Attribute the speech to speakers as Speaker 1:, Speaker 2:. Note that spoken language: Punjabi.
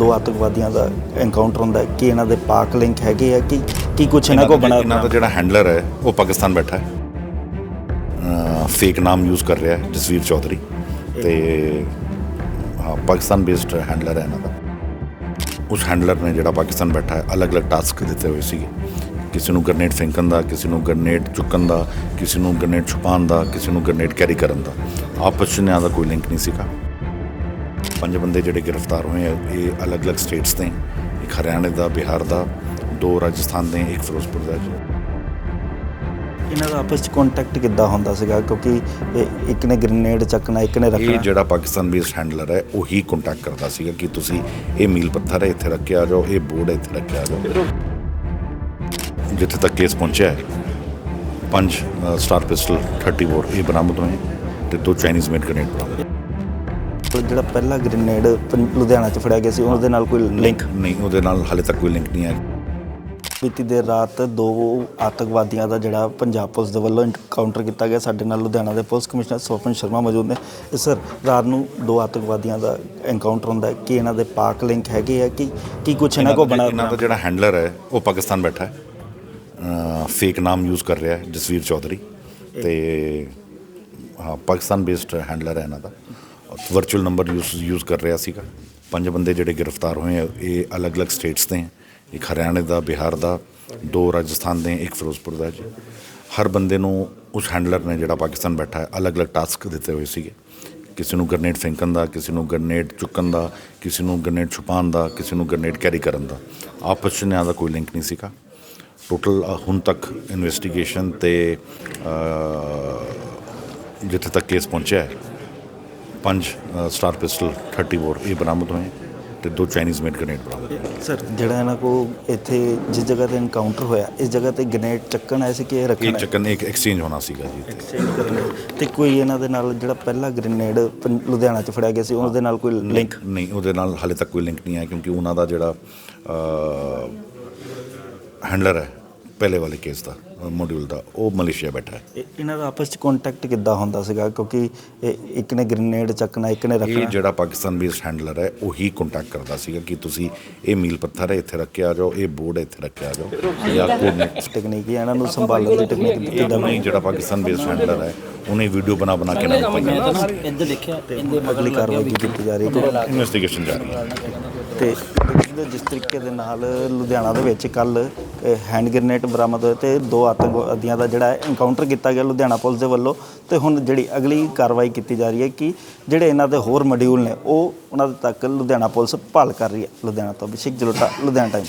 Speaker 1: ਦੋ ਆਤੰਕਵਾਦੀਆਂ ਦਾ ਐਨਕਾਊਂਟਰ ਹੁੰਦਾ ਕਿ ਇਹਨਾਂ ਦੇ ਪਾਕ ਲਿੰਕ ਹੈਗੇ ਆ? ਕਿ ਕੀ ਕੁਝ ਇਹਨਾਂ ਕੋ ਬਣਾ
Speaker 2: ਇਹਨਾਂ ਦਾ ਜਿਹੜਾ ਹੈਂਡਲਰ ਹੈ, ਉਹ ਪਾਕਿਸਤਾਨ ਬੈਠਾ ਹੈ। ਫੇਕ ਨਾਮ ਯੂਜ਼ ਕਰ ਰਿਹਾ ਹੈ, ਜਸਵੀਰ ਚੌਧਰੀ। ਤੇ ਪਾਕਿਸਤਾਨ ਬੇਸਡ ਹੈਂਡਲਰ ਹੈ ਇਹਨਾਂ ਦਾ। ਉਸ ਹੈਂਡਲਰ ਨੇ ਜਿਹੜਾ ਪਾਕਿਸਤਾਨ ਬੈਠਾ ਹੈ, ਅਲੱਗ-ਅਲੱਗ ਟਾਸਕ ਦਿੱਤੇ ਹੋਏ ਸੀਗੇ। ਕਿਸੇ ਨੂੰ ਗ੍ਰਨੇਡ ਫੈਂਕਣ ਦਾ, ਕਿਸੇ ਨੂੰ ਗ੍ਰਨੇਡ ਚੁੱਕਣ ਦਾ, ਕਿਸੇ ਨੂੰ ਗ੍ਰਨੇਡ ਛੁਪਾਉਣ ਦਾ, ਕਿਸੇ ਨੂੰ ਗ੍ਰਨੇਡ ਕੈਰੀ ਕਰਨ ਦਾ। ਆਪਸ 'ਚ ਇਹਨਾਂ ਦਾ ਕੋਈ ਲਿੰਕ ਨਹੀਂ ਸੀਗਾ। ਪੰਜ ਬੰਦੇ ਜਿਹੜੇ ਗ੍ਰਿਫਤਾਰ ਹੋਏ ਆ ਇਹ ਅਲੱਗ-ਅਲੱਗ ਸਟੇਟਸ ਦੇ ਇੱਕ ਹਰਿਆਣਾ ਦਾ ਬਿਹਾਰ ਦਾ ਦੋ ਰਾਜਸਥਾਨ ਦੇ ਇੱਕ ਫਿਰੋਜ਼ਪੁਰ ਦਾ ਜੀ।
Speaker 1: ਇਹਨਾਂ ਦਾ ਆਪਸ ਚ ਕੰਟੈਕਟ ਕਿੱਦਾਂ ਹੁੰਦਾ ਸੀਗਾ? ਕਿਉਂਕਿ ਇਹ ਇੱਕ ਨੇ ਗ੍ਰੇਨੇਡ ਚੱਕਣਾ ਇੱਕ ਨੇ
Speaker 2: ਇਹ
Speaker 1: ਰੱਖਣਾ।
Speaker 2: ਜਿਹੜਾ ਪਾਕਿਸਤਾਨ ਬੇਸਡ ਹੈਂਡਲਰ ਹੈ ਉਹੀ ਕੰਟੈਕਟ ਕਰਦਾ ਸੀਗਾ ਕਿ ਤੁਸੀਂ ਇਹ ਮੀਲ ਪੱਥਰ ਹੈ ਇੱਥੇ ਰੱਖ ਕੇ ਆ ਜਾਓ ਇਹ ਬੋਰਡ ਹੈ ਇੱਥੇ ਰੱਖ ਕੇ ਆ ਜਾਓ। ਜਿੱਥੇ ਤੱਕ ਕੇਸ ਪਹੁੰਚਿਆ ਹੈ ਪੰਜ ਸਟਾਰ ਪਿਸਟਲ 30 ਬੋਰ ਇਹ ਬਰਾਮਦ ਹੋਏ ਤੇ ਦੋ ਚਾਈਨੀਜ਼ ਮੇਡ ਗ੍ਰੇਨੇਡ ਬਰਾਮਦ।
Speaker 1: ਜਿਹੜਾ ਪਹਿਲਾ ਗ੍ਰੇਨੇਡ ਲੁਧਿਆਣਾ ਚ ਫੜਿਆ ਗਿਆ ਸੀ ਉਹਦੇ ਨਾਲ ਕੋਈ ਲਿੰਕ
Speaker 2: ਨਹੀਂ ਉਹਦੇ ਨਾਲ ਹਾਲੇ ਤੱਕ ਕੋਈ ਲਿੰਕ ਨਹੀਂ ਹੈ
Speaker 1: ਬੀਤੀ ਦੇਰ ਰਾਤ ਦੋ ਆਤੰਕਵਾਦੀਆਂ ਦਾ ਜਿਹੜਾ ਪੰਜਾਬ ਪੁਲਿਸ ਦੇ ਵੱਲੋਂ ਐਨਕਾਊਂਟਰ ਕੀਤਾ ਗਿਆ ਸਾਡੇ ਨਾਲ ਲੁਧਿਆਣਾ ਦੇ ਪੁਲਿਸ ਕਮਿਸ਼ਨਰ ਸੋਪਨ ਸ਼ਰਮਾ ਮੌਜੂਦ ਨੇ। ਇਹ ਸਰ ਰਾਤ ਨੂੰ ਦੋ ਆਤੰਕਵਾਦੀਆਂ ਦਾ ਐਨਕਾਊਂਟਰ ਹੁੰਦਾ ਹੈ। ਕਿ ਇਹਨਾਂ ਦੇ ਪਾਕ ਲਿੰਕ ਹੈਗੇ ਆ? ਕਿ ਕੀ ਕੁਝ ਇਹਨਾਂ ਕੋ ਬਣਾ
Speaker 2: ਇਹਨਾਂ ਦਾ ਜਿਹੜਾ ਹੈਂਡਲਰ ਹੈ ਉਹ ਪਾਕਿਸਤਾਨ ਬੈਠਾ ਹੈ। ਫੇਕ ਨਾਮ ਯੂਜ਼ ਕਰ ਰਿਹਾ ਹੈ ਜਸਵੀਰ ਚੌਧਰੀ। ਤੇ ਪਾਕਿਸਤਾਨ ਬੇਸਡ ਹੈਂਡਲਰ ਹੈ ਇਹਨਾਂ ਦਾ। ਵਰਚੁਅਲ ਨੰਬਰ ਯੂਜ਼ ਯੂਜ਼ ਕਰ ਰਿਹਾ ਸੀਗਾ। ਪੰਜ ਬੰਦੇ ਜਿਹੜੇ ਗ੍ਰਿਫਤਾਰ ਹੋਏ ਆ, ਇਹ ਅਲੱਗ-ਅਲੱਗ ਸਟੇਟਸ ਦੇ ਇੱਕ ਹਰਿਆਣਾ ਦਾ, ਬਿਹਾਰ ਦਾ, ਦੋ ਰਾਜਸਥਾਨ ਦੇ, ਇੱਕ ਫਿਰੋਜ਼ਪੁਰ ਦਾ ਜੀ। ਹਰ ਬੰਦੇ ਨੂੰ ਉਸ ਹੈਂਡਲਰ ਨੇ ਜਿਹੜਾ ਪਾਕਿਸਤਾਨ ਬੈਠਾ ਹੈ ਅਲੱਗ-ਅਲੱਗ ਟਾਸਕ ਦਿੱਤੇ ਹੋਏ ਸੀਗੇ। ਕਿਸੇ ਨੂੰ ਗ੍ਰਨੇਡ ਫੈਂਕਣ ਦਾ, ਕਿਸੇ ਨੂੰ ਗ੍ਰਨੇਡ ਚੁੱਕਣ ਦਾ, ਕਿਸੇ ਨੂੰ ਗ੍ਰਨੇਡ ਛੁਪਾਉਣ ਦਾ, ਕਿਸੇ ਨੂੰ ਗ੍ਰਨੇਡ ਕੈਰੀ ਕਰਨ ਦਾ। ਆਪਸ 'ਚ ਇਹਨਾਂ ਦਾ ਕੋਈ ਲਿੰਕ ਨਹੀਂ ਸੀਗਾ। ਟੋਟਲ ਹੁਣ ਤੱਕ ਇਨਵੈਸਟੀਗੇਸ਼ਨ ਤੇ ਜਿੱਥੇ ਤੱਕ ਕੇਸ ਪਹੁੰਚਿਆ ਹੈ ਪੰਜ ਸਟਾਰ ਪਿਸਟਲ 30 ਬੋਰ ਇਹ ਬਰਾਮਦ ਹੋਏ ਤੇ ਦੋ ਚਾਈਨੀਜ਼ ਮੇਡ ਗ੍ਰਨੇਡ ਬਰਾਮਦ ਹੋਏ।
Speaker 1: ਸਰ ਜਿਹੜਾ ਇਹਨਾਂ ਕੋ ਇੱਥੇ ਜਿਸ ਜਗ੍ਹਾ ਤੇ ਐਨਕਾਊਂਟਰ ਹੋਇਆ ਇਸ ਜਗ੍ਹਾ ਤੇ ਗ੍ਰੇਨੇਡ ਚੱਕਣ ਆਏ ਸੀ ਕਿ ਇਹ
Speaker 2: ਇਹ
Speaker 1: ਰੱਖਣਾ
Speaker 2: ਚੱਕਨ ਇੱਕ ਐਕਸਚੇਂਜ ਹੋਣਾ ਸੀਗਾ ਜੀ।
Speaker 1: ਐਕਸਚੇਂਜ ਕਰਨੇ ਤੇ ਕੋਈ ਇਹਨਾਂ ਦੇ ਨਾਲ ਜਿਹੜਾ ਪਹਿਲਾ ਗ੍ਰੇਨੇਡ ਲੁਧਿਆਣਾ ਚ ਫੜਿਆ ਗਿਆ ਸੀ ਉਹਦੇ ਨਾਲ ਕੋਈ ਲਿੰਕ
Speaker 2: ਨਹੀਂ ਉਹਦੇ ਨਾਲ ਹਾਲੇ ਤੱਕ ਕੋਈ ਲਿੰਕ ਨਹੀਂ ਹੈ ਕਿਉਂਕਿ ਉਹਨਾਂ ਦਾ ਜਿਹੜਾ ਹੈਂਡਲਰ ਹੈ ਪਹਿਲੇ ਵਾਲੇ ਕੇਸ ਦਾ ਮੋਡਿਊਲ ਦਾ ਉਹ ਮਲੇਸ਼ੀਆ ਬੈਠਾ ਹੈ।
Speaker 1: ਇਹ- ਇਹਨਾਂ ਦਾ ਆਪਸ ਚ ਕੰਟੈਕਟ ਕਿੱਦਾਂ ਹੁੰਦਾ ਸੀਗਾ? ਕਿਉਂਕਿ ਇਹ ਇੱਕ ਨੇ ਗ੍ਰੇਨੇਡ ਚੱਕਣਾ ਇੱਕ ਨੇ
Speaker 2: ਇਹ
Speaker 1: ਰੱਖਣਾ
Speaker 2: ਜਿਹੜਾ ਪਾਕਿਸਤਾਨ ਬੇਸਡ ਹੈਂਡਲਰ ਹੈ ਉਹੀ ਕੰਟੈਕਟ ਕਰਦਾ ਸੀਗਾ ਕਿ ਤੁਸੀਂ ਇਹ ਮੀਲ ਪੱਥਰ ਹੈ ਇੱਥੇ ਰੱਖ ਕੇ ਆ ਜਾਓ ਇਹ ਬੋਰਡ ਹੈ ਇੱਥੇ ਰੱਖ ਕੇ ਆ ਜਾਓ ਜਾਂ ਕੋਆਰਡੀਨੇਟ
Speaker 1: ਟੈਕਨੀਕ ਹੈ ਇਹਨਾਂ ਨੂੰ ਸੰਭਾਲਣ ਦੀ ਟੈਕਨੀਕ
Speaker 2: ਇਹ ਨਹੀਂ ਜਿਹੜਾ ਪਾਕਿਸਤਾਨ ਬੇਸਡ ਹੈਂਡਲਰ ਹੈ ਉਹਨੇ ਵੀਡੀਓ ਬਣਾ ਬਣਾ ਕੇ ਨਾਲ ਪਾਈਆਂ
Speaker 3: ਇੱਧਰ ਦੇਖਿਆ ਇਹਦੇ
Speaker 1: ਅਗਲੀ ਕਾਰਵਾਈ ਕੀਤੀ ਜਾ ਰਹੀ ਹੈ।
Speaker 2: ਇਨਵੈਸਟੀਗੇਸ਼ਨ ਜਾਰੀ ਹੈ।
Speaker 1: ਤੇ ਦੇਖਦੇ ਜਿਸ ਤਰੀਕੇ ਦੇ ਨਾਲ ਲੁਧਿਆਣਾ ਦੇ ਵਿੱਚ ਕੱਲ ਹੈਂਡ ਗ੍ਰੇਨੇਡ ਬਰਾਮਦ ਹੋਏ ਤੇ ਦੋ ਆਤੰਕਵਾਦੀਆਂ ਦਾ ਜਿਹੜਾ ਐਨਕਾਊਂਟਰ ਕੀਤਾ ਗਿਆ ਲੁਧਿਆਣਾ ਪੁਲਿਸ ਦੇ ਵੱਲੋਂ ਤੇ ਹੁਣ ਜਿਹੜੀ ਅਗਲੀ ਕਾਰਵਾਈ ਕੀਤੀ ਜਾ ਰਹੀ ਹੈ ਕਿ ਜਿਹੜੇ ਇਹਨਾਂ ਦੇ ਹੋਰ ਮੋਡਿਊਲ ਨੇ, ਉਹ ਉਹਨਾਂ ਦੇ ਤੱਕ ਲੁਧਿਆਣਾ ਪੁਲਿਸ ਭਾਲ ਕਰ ਰਹੀ ਹੈ। ਲੁਧਿਆਣਾ ਤੋਂ ਅਭਿਸ਼ੇਕ ਜਲੋਟਾ, ਲੁਧਿਆਣਾ ਟਾਈਮਸ